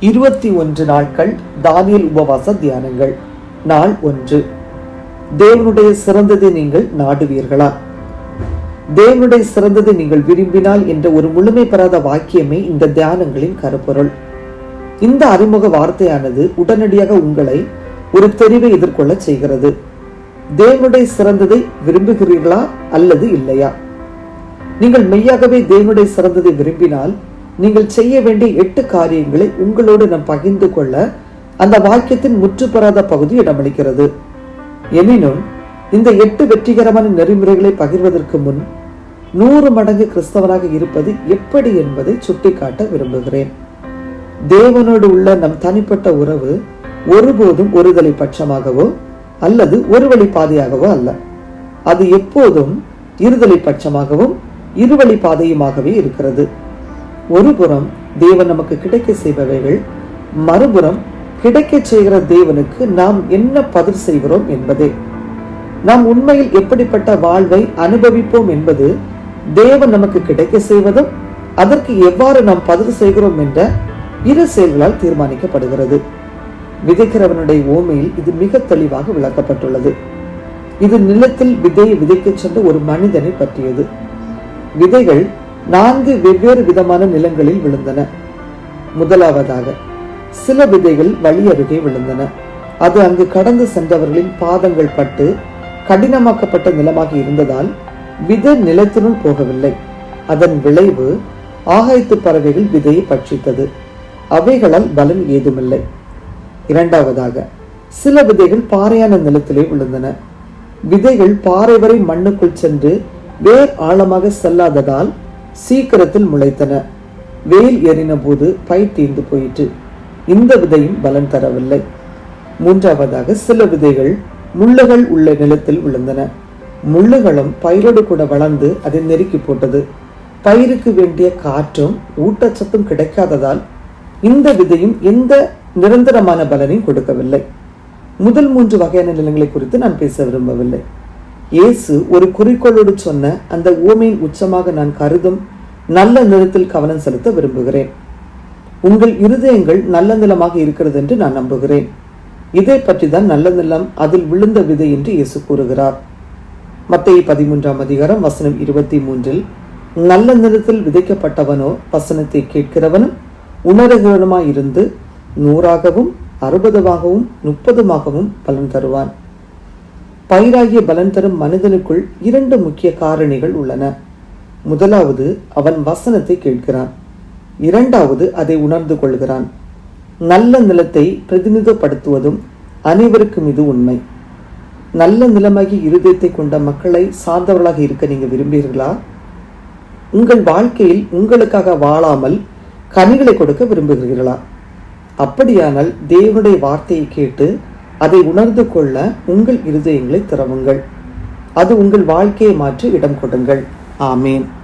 இருபத்தி ஒன்று நாட்கள் தானியல் உபவாச தியானங்கள். நாள் ஒன்று. தேவனுடைய சிறந்ததை நீங்கள் நாடுவீர்களா? தேவனுடைய சிறந்ததை நீங்கள் விரும்பினால் என்ற ஒரு முழுமை பெறாத வாக்கியமே இந்த தியானங்களின் கருப்பொருள். இந்த அறிமுக வார்த்தையானது உடனடியாக உங்களை ஒரு தெரிவை எதிர்கொள்ள செய்கிறது. தேவனுடைய சிறந்ததை விரும்புகிறீர்களா அல்லது இல்லையா? நீங்கள் மெய்யாகவே தேவனுடைய சிறந்ததை விரும்பினால் நீங்கள் செய்ய வேண்டிய எட்டு காரியங்களை உங்களோடு நாம் பகிர்ந்து கொள்ள அந்த வாக்கியத்தின் முற்றுப்பெறாத பகுதி இடமளிக்கிறது எனினும் இந்த எட்டு வெற்றிகரமான நெறிமுறைகளை பகிர்வதற்கு முன் நூறு மடங்கு கிறிஸ்தவனாக இருப்பது எப்படி என்பதை சுட்டிக்காட்ட விரும்புகிறேன். தேவனோடு உள்ள நம் தனிப்பட்ட உறவு ஒருபோதும் ஒருதலை பட்சமாகவோ அல்லது ஒரு வழி பாதையாகவோ அல்ல. அது எப்போதும் இருதலை பட்சமாகவும் இருவழி பாதையுமாகவே இருக்கிறது. ஒரு புறம் தேவன் நமக்கு கிடைக்க செய்பவைகள் மறுபுறம் கிடைக்க செய்கிற தேவனுக்கு நாம் என்ன பதில் செய்கிறோம் என்பதே. நாம் உண்மையில் எப்படிப்பட்ட வாழ்வை அனுபவிப்போம் என்பது தேவன் நமக்கு கிடைக்க செய்வதும் அதற்கு எவ்வாறு நாம் பதில் செய்கிறோம் என்ற இரு செயல்களால் தீர்மானிக்கப்படுகிறது. விதைக்கிறவனுடைய ஓமையில் இது மிக தெளிவாக விளக்கப்பட்டுள்ளது. இது நிலத்தில் விதையை விதைக்கச் சென்ற ஒரு மனிதனை பற்றியது. விதைகள் நான்கு வெவ்வேறு விதமான நிலங்களில் விழுந்தன. முதலாவதாக சில விதைகள் வழி அருகே விழுந்தன. அது அங்கு கடந்து சென்றவர்களின் பாதங்கள் பட்டு கடினமாக்கப்பட்ட நிலமாக இருந்ததால் விதை நிலத்தினுள் போகவில்லை. அதன் விளைவு ஆகாயத்து பறவைகள் விதையை பட்சித்தது. அவைகளால் பலன் ஏதுமில்லை. இரண்டாவதாக சில விதைகள் பாறையான நிலத்திலே விழுந்தன. விதைகள் பாறை வரை மண்ணுக்குள் சென்று வேர் ஆழமாக செல்லாததால் சீக்கிரத்தில் முளைத்தன. வெயில் எறின போது பயிர் தீர்ந்து போயிற்று. இந்த விதையும் பலன் தரவில்லை. மூன்றாவதாக சில விதைகள் முள்ளுகள் உள்ள நிலத்தில் விழுந்தன. முள்ளுகளும் பயிரோடு கூட வளர்ந்து அதை நெருக்கி போட்டது. பயிருக்கு வேண்டிய காற்றும் ஊட்டச்சத்தும் கிடைக்காததால் இந்த விதையும் எந்த நிரந்தரமான பலனையும் கொடுக்கவில்லை. முதல் மூன்று வகையான நிலங்களை குறித்து நான் பேச விரும்பவில்லை. இயேசு ஒரு குறிக்கோளோடு சொன்ன அந்த ஊமையின் உச்சமாக நான் கருதும் நல்ல நிலத்தில் கவனம் செலுத்த விரும்புகிறேன். உங்கள் இருதயங்கள் நல்ல நிலமாக இருக்கிறது என்று நான் நம்புகிறேன். இதை பற்றி தான் நல்ல நிலம் அதில் விழுந்த விதை என்று இயேசு கூறுகிறார். மத்திய பதிமூன்றாம் அதிகாரம் வசனம் இருபத்தி மூன்றில் நல்ல நிலத்தில் விதைக்கப்பட்டவனோ வசனத்தை கேட்கிறவனும் உணர்கிறவனுமாய் இருந்து நூறாகவும் அறுபதுவாகவும் முப்பதுமாகவும் பலன் தருவான். பயிராகிய பலன் தரும் மனிதனுக்குள் இரண்டு முக்கிய காரணிகள் உள்ளன. முதலாவது அவன் வசனத்தை கேட்கிறான். இரண்டாவது அதை உணர்ந்து கொள்கிறான். நல்ல நிலத்தை பிரதிநிதிப்படுத்துவதும் அனைவருக்கும் இது உண்மை. நல்ல நிலமாகி இருதயத்தை கொண்ட மக்களை சார்ந்தவர்களாக இருக்க நீங்கள் விரும்புகிறீர்களா? உங்கள் வாழ்க்கையில் உங்களுக்காக வாழாமல் கனிகளை கொடுக்க விரும்புகிறீர்களா? அப்படியானால் தேவனுடைய வார்த்தையை கேட்டு அதை உணர்ந்து கொள்ள உங்கள் இருதயங்களை திறவுங்கள். அது உங்கள் வாழ்க்கையை மாற்றி இடம் கொடுங்கள். ஆமேன்.